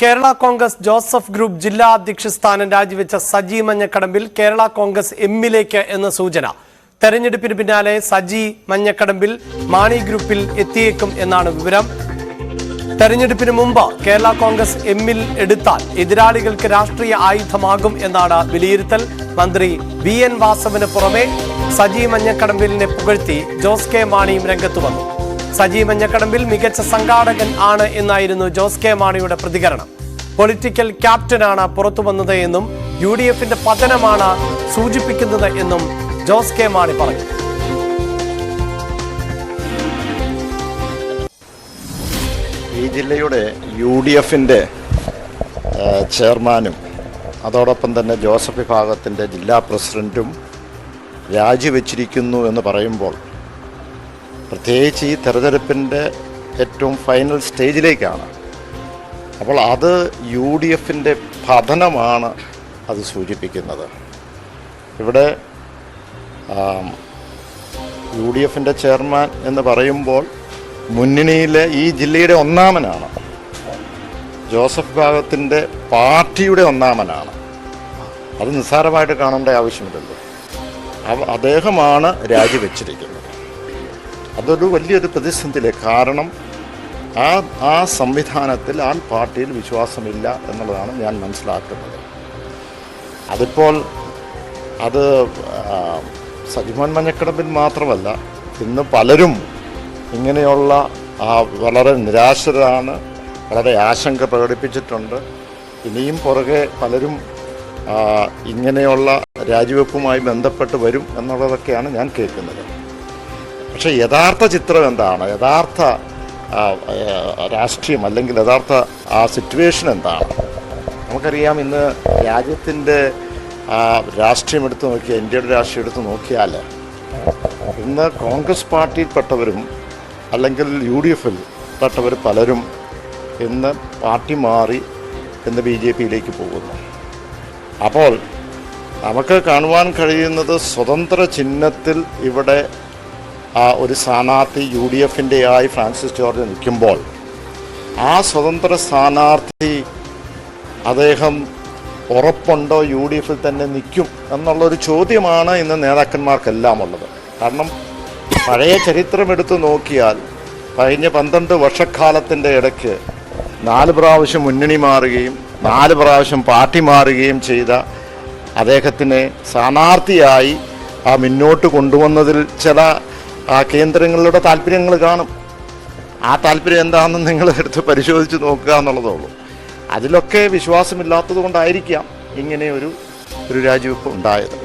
Kerala Congress Joseph group ജില്ലാ അധ്യക്ഷ സ്ഥാനം രാജിവെച്ച സജി മഞ്ഞക്കടമ്പിൽ കേരള കോൺഗ്രസ് എമ്മിലേക്ക് എന്ന സൂചന. തെരഞ്ഞെടുപ്പിന് പിന്നാലെ സജി മഞ്ഞക്കടമ്പിൽ മാണി ഗ്രൂപ്പിൽ എത്തിയേക്കും എന്നാണ് വിവരം. തെരഞ്ഞെടുപ്പിന് മുമ്പ് കേരള കോൺഗ്രസ് എമ്മിൽ എടുത്താൽ എതിരാളികൾക്ക് രാഷ്ട്രീയ ആയുധമാകും എന്നാണ് വിലയിരുത്തൽ. മന്ത്രി വി എൻ വാസവിന് പുറമെ സജി മഞ്ഞക്കടമ്പിലിനെ പുകഴ്ത്തി ജോസ് കെ മാണിയും രംഗത്ത് വന്നു. സജി മഞ്ഞക്കടമ്പിൽ മികച്ച സംഘാടകൻ ആണ് എന്നായിരുന്നു ജോസ് കെ മാണിയുടെ പ്രതികരണം. പൊളിറ്റിക്കൽ ക്യാപ്റ്റനാണ് പുറത്തു വന്നത് എന്നും യു ഡി എഫിന്റെ പതനമാണ് സൂചിപ്പിക്കുന്നത് എന്നും ജോസ് കെ മാണി പറഞ്ഞു. ഈ ജില്ലയുടെ യു ഡി എഫിന്റെ ചെയർമാനും അതോടൊപ്പം തന്നെ ജോസഫ് വിഭാഗത്തിന്റെ ജില്ലാ പ്രസിഡന്റും രാജിവെച്ചിരിക്കുന്നു എന്ന് പറയുമ്പോൾ പ്രത്യേകിച്ച് ഈ തെരഞ്ഞെടുപ്പിന്റെ ഏറ്റവും ഫൈനൽ സ്റ്റേജിലേക്കാണ് അപ്പോൾ അത് യു ഡി എഫിന്റെ പതനമാണ് അത് സൂചിപ്പിക്കുന്നത്. ഇവിടെ യു ഡി എഫിന്റെ ചെയർമാൻ എന്ന് പറയുമ്പോൾ മുന്നണിയിലെ ഈ ജില്ലയുടെ ഒന്നാമനാണ്. ജോസഫ് ഭാഗത്തിന്റെ പാർട്ടിയുടെ ഒന്നാമനാണ്. അത് നിസ്സാരമായിട്ട് കാണേണ്ട ആവശ്യമില്ലല്ലോ. അദ്ദേഹമാണ് രാജിവെച്ചിരിക്കുന്നത്. അതൊരു വലിയൊരു പ്രതിസന്ധിയിലെ കാരണം ആ ആ സംവിധാനത്തിൽ ആ പാർട്ടിയിൽ വിശ്വാസമില്ല എന്നുള്ളതാണ് ഞാൻ മനസ്സിലാക്കുന്നത്. അതിപ്പോൾ അത് സജിമോൻ മഞ്ഞക്കടമ്പിൽ മാത്രമല്ല ഇന്ന് പലരും ഇങ്ങനെയുള്ള വളരെ നിരാശരാണ് വളരെ ആശങ്ക പ്രകടിപ്പിച്ചിട്ടുണ്ട്. ഇനിയും പുറകെ പലരും ഇങ്ങനെയുള്ള രാജിവെപ്പുമായി ബന്ധപ്പെട്ട് വരും എന്നുള്ളതൊക്കെയാണ് ഞാൻ കേൾക്കുന്നത്. പക്ഷേ യഥാർത്ഥ ചിത്രം എന്താണ്? യഥാർത്ഥ രാഷ്ട്രീയം അല്ലെങ്കിൽ യഥാർത്ഥ ആ സിറ്റുവേഷൻ എന്താണ്? നമുക്കറിയാം ഇന്ന് രാജ്യത്തിന്റെ രാഷ്ട്രീയം എടുത്ത് നോക്കിയാൽ ഇന്ത്യയുടെ രാഷ്ട്രീയം എടുത്ത് നോക്കിയാൽ ഇന്ന് കോൺഗ്രസ് പാർട്ടിയിൽപ്പെട്ടവരും അല്ലെങ്കിൽ യു ഡി എഫിൽ പെട്ടവർ പലരും ഇന്ന് പാർട്ടി മാറി ഇന്ന് ബി ജെ പിയിലേക്ക് പോകുന്നു. അപ്പോൾ നമുക്ക് കാണുവാൻ കഴിയുന്നത് സ്വതന്ത്ര ചിഹ്നത്തിൽ ഇവിടെ ഒരു സ്ഥാനാർത്ഥി യു ഡി എഫിന്റെ ആയി ഫ്രാൻസിസ് ജോർജ് നിൽക്കുമ്പോൾ ആ സ്വതന്ത്ര സ്ഥാനാർത്ഥി അദ്ദേഹം ഉറപ്പുണ്ടോ യു ഡി എഫിൽ തന്നെ നിൽക്കും എന്നുള്ളൊരു ചോദ്യമാണ് ഇന്ന് നേതാക്കന്മാർക്കെല്ലാം ഉള്ളത്. കാരണം പഴയ ചരിത്രം എടുത്തു നോക്കിയാൽ കഴിഞ്ഞ പന്ത്രണ്ട് വർഷക്കാലത്തിന്റെ ഇടയ്ക്ക് നാല് പ്രാവശ്യം മുന്നണി മാറുകയും നാല് പ്രാവശ്യം പാർട്ടി മാറുകയും ചെയ്ത അദ്ദേഹത്തിനെ സ്ഥാനാർത്ഥിയായി ആ മുന്നോട്ട് കൊണ്ടുവന്നതിൽ ചില ആ കേന്ദ്രങ്ങളുടെ താല്പര്യങ്ങൾ കാണും. ആ താല്പര്യം എന്താണെന്ന് നിങ്ങൾ എടുത്ത് പരിശോധിച്ച് നോക്കുക എന്നുള്ളതേ ഉള്ളൂ അതിലൊക്കെ വിശ്വാസമില്ലാത്തത് കൊണ്ടായിരിക്കാം ഇങ്ങനെ ഒരു ഒരു രാജിവെപ്പ് ഉണ്ടായത്.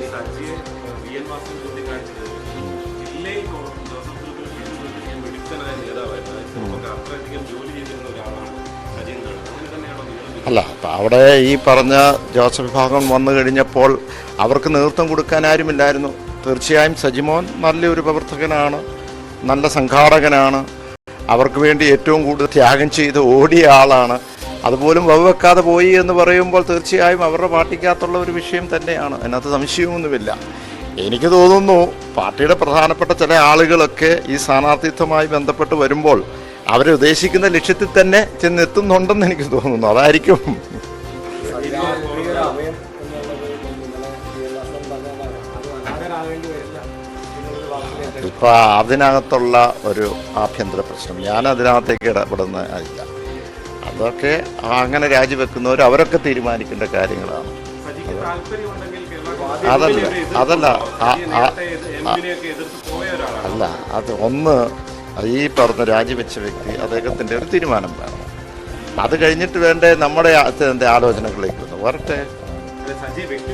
അല്ല അപ്പം അവിടെ ഈ പറഞ്ഞ ജോസഫ് വിഭാഗം വന്നു കഴിഞ്ഞപ്പോൾ അവർക്ക് നേതൃത്വം കൊടുക്കാൻ ആരുമില്ലായിരുന്നു. തീർച്ചയായും സജിമോൻ നല്ലൊരു പ്രവർത്തകനാണ് നല്ല സംഘാടകനാണ്. അവർക്ക് വേണ്ടി ഏറ്റവും കൂടുതൽ ത്യാഗം ചെയ്ത് ഓടിയ ആളാണ്. അതുപോലും വകവെക്കാതെ പോയി എന്ന് പറയുമ്പോൾ തീർച്ചയായും അവരുടെ പാർട്ടിക്കകത്തുള്ള ഒരു വിഷയം തന്നെയാണ്. അതിനകത്ത് സംശയമൊന്നുമില്ല. എനിക്ക് തോന്നുന്നു പാർട്ടിയുടെ പ്രധാനപ്പെട്ട ചില ആളുകളൊക്കെ ഈ സ്ഥാനാർത്ഥിത്വമായി ബന്ധപ്പെട്ട് വരുമ്പോൾ അവരുദ്ദേശിക്കുന്ന ലക്ഷ്യത്തിൽ തന്നെ ചെന്നെത്തുന്നുണ്ടെന്ന് എനിക്ക് തോന്നുന്നു. അതായിരിക്കും ഇപ്പൊ അതിനകത്തുള്ള ഒരു ആഭ്യന്തര പ്രശ്നം. ഞാൻ അതിനകത്തേക്ക് ഇടപെടുന്ന ഇല്ല അതൊക്കെ അങ്ങനെ രാജിവെക്കുന്നവർ അവരൊക്കെ തീരുമാനിക്കേണ്ട കാര്യങ്ങളാണ്. സജിക്ക് താല്പര്യമുണ്ടെങ്കിൽ കേരള അതല്ല, അതല്ല, ആ- ആ- എമ്മിനെയൊക്കെ പോയ ഒരാളാണ്. അല്ല അത് ഒന്ന് ഈ പറഞ്ഞ രാജിവെച്ച വ്യക്തി അദ്ദേഹത്തിന്റെ ഒരു തീരുമാനം വേണം. അത് കഴിഞ്ഞിട്ട് വേണ്ടേ നമ്മുടെ ആലോചനകളിലേക്ക് വന്നു വരട്ടെ? അതെ, സജി വ്യക്തി